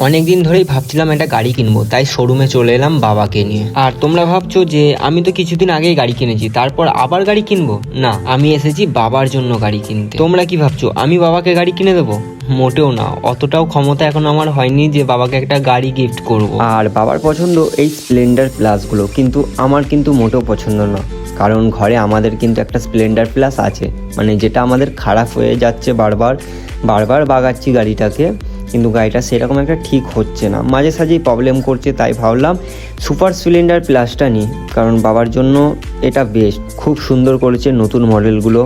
অনেকদিন ধরেই ভাবছিলাম একটা গাড়ি কিনবো, তাই শোরুমে চলে এলাম বাবাকে নিয়ে। আর তোমরা ভাবছ যে, আমি তো কিছুদিন আগেই গাড়ি কিনেছি, তারপর আবার গাড়ি কিনবো? না, আমি এসেছি বাবার জন্য গাড়ি কিনতে। তোমরা কি ভাবছ, আমি বাবাকে গাড়ি কিনে দেবো? মোটেও না, অতটাও ক্ষমতা এখন আমার হয়নি যে বাবাকে একটা গাড়ি গিফট করব। আর বাবার পছন্দ এই স্প্লেন্ডার প্লাসগুলো কিন্তু আমার কিন্তু মোটেও পছন্দ না। কারণ ঘরে আমাদের কিন্তু একটা স্প্লেন্ডার প্লাস আছে। মানে যেটা আমাদের খারাপ হয়ে যাচ্ছে বারবার বারবার বাগাচ্ছি গাড়িটাকে। কিন্তু গাড়িটা সেরকম একটা ঠিক হচ্ছে না। মাঝে সাঝেই প্রবলেম করছে, তাই ভাবলাম সুপার সিলিন্ডার প্লাসটা নিই। কারণ বাবার জন্য এটা বেস্ট খুব সুন্দর করেছে নতুন মডেলগুলো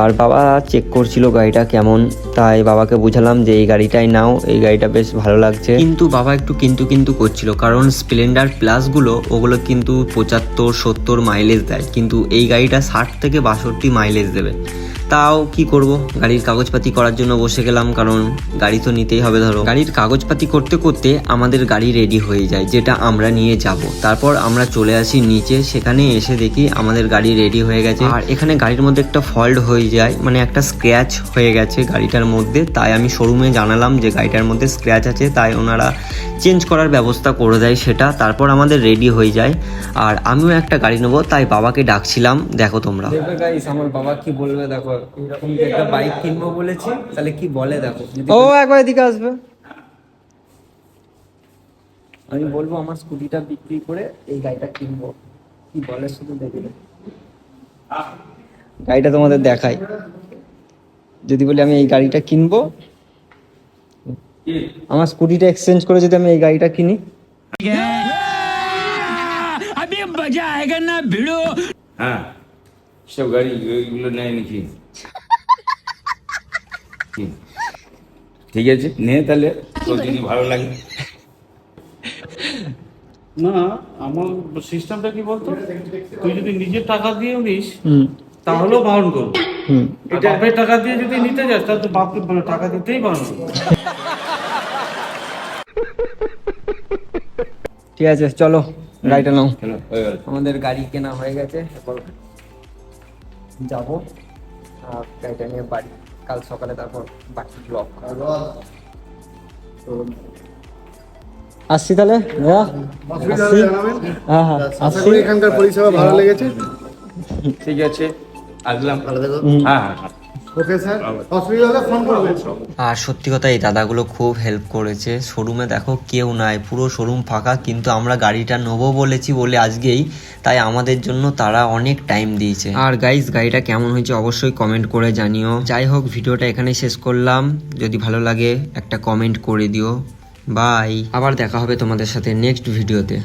আর বাবা চেক করছিল গাড়িটা কেমন, তাই বাবাকে বুঝালাম যে এই গাড়িটাই নাও, এই গাড়িটা বেশ ভালো লাগছে। কিন্তু বাবা একটু কিন্তু কিন্তু করছিল, কারণ স্প্লেন্ডার প্লাসগুলো ওগুলো কিন্তু পঁচাত্তর, সত্তর মাইলেজ দেয়। কিন্তু এই গাড়িটা ষাট থেকে বাষট্টি মাইলেজ দেবে। তাও কি করব? গাড়ির কাগজপাতি করার জন্য বসে গেলাম, কারণ গাড়ি তো নিতেই হবে ধরো। গাড়ির কাগজপাতি করতে করতে আমাদের গাড়ি রেডি হয়ে যায়, যেটা আমরা নিয়ে যাব। তারপর আমরা চলে আসি নিচে। সেখানে এসে দেখি আমাদের গাড়ি রেডি হয়ে গেছে। আর এখানে গাড়ির মধ্যে একটা ফল্ট হয়ে যায় মানে একটা স্ক্র্যাচ হয়ে গেছে গাড়িটার মধ্যে। তাই আমি শোরুমে জানালাম যে গাড়িটার মধ্যে স্ক্র্যাচ আছে তাই ওনারা চেঞ্জ করার ব্যবস্থা করে দেয় সেটা। তারপর আমাদের রেডি হয়ে যায়। আর আমিও একটা গাড়ি নেব তাই বাবাকে ডাকছিলাম দেখো তোমরা। আমার বাবা কি বলবে দেখো এরকম একটা বাইক কিনবো বলেছি তাহলে কি বলে দেখো। ও একবার এদিকে আসবে। আমি বলব আমার স্কুটিটা বিক্রি করে এই গাড়িটা কিনবো। কি বলে শুধু দেখবে গাড়িটা তোমাদের দেখাই। যদি বলি আমি এই গাড়িটা কিনবো আমার স্কুটিটা এক্সচেঞ্জ করে যদি আমি এই গাড়িটা কিনি। হ্যাঁ সব গাড়ি নেয় নাকি ঠিক আছে নে তাহলে তোর যদি ভালো লাগে না আমার সিস্টেমটা কি বলতো? তুই যদি নিজের টাকা দিয়েও নিস তাহলেও বারণ করব। বাপের টাকা দিয়ে যদি নিতে যাস তাহলে তো বাপকে মানে টাকা দিতেই বারণ করব। ঠিক আছে চলো গাড়িটা নাও। হয়ে গেল। আমাদের গাড়ি কেনা হয়ে গেছে যাব। আর গাড়িটা নিয়ে বাড়ি কাল সকালে তারপর বাকি ব্লক আসছি তাহলে হ্যাঁ হ্যাঁ আসছি। এখানকার পরিষেবা ভালো লেগেছে। ঠিক আছে আসলাম। ভালো থেকো। হ্যাঁ হ্যাঁ হ্যাঁ। আর সত্যি কথা এই দাদাগুলো খুব হেল্প করেছে। শোরুমে দেখো কেউ নাই পুরো শোরুম ফাঁকা কিন্তু আমরা গাড়িটা নেব বলেছি বলে আজকেই তাই আমাদের জন্য তারা অনেক টাইম দিয়েছে। আর গাইস গাড়িটা কেমন হয়েছে অবশ্যই কমেন্ট করে জানিও। যাই হোক ভিডিওটা এখানে শেষ করলাম। যদি ভালো লাগে একটা কমেন্ট করে দিও। বাই আবার দেখা হবে তোমাদের সাথে নেক্সট ভিডিওতে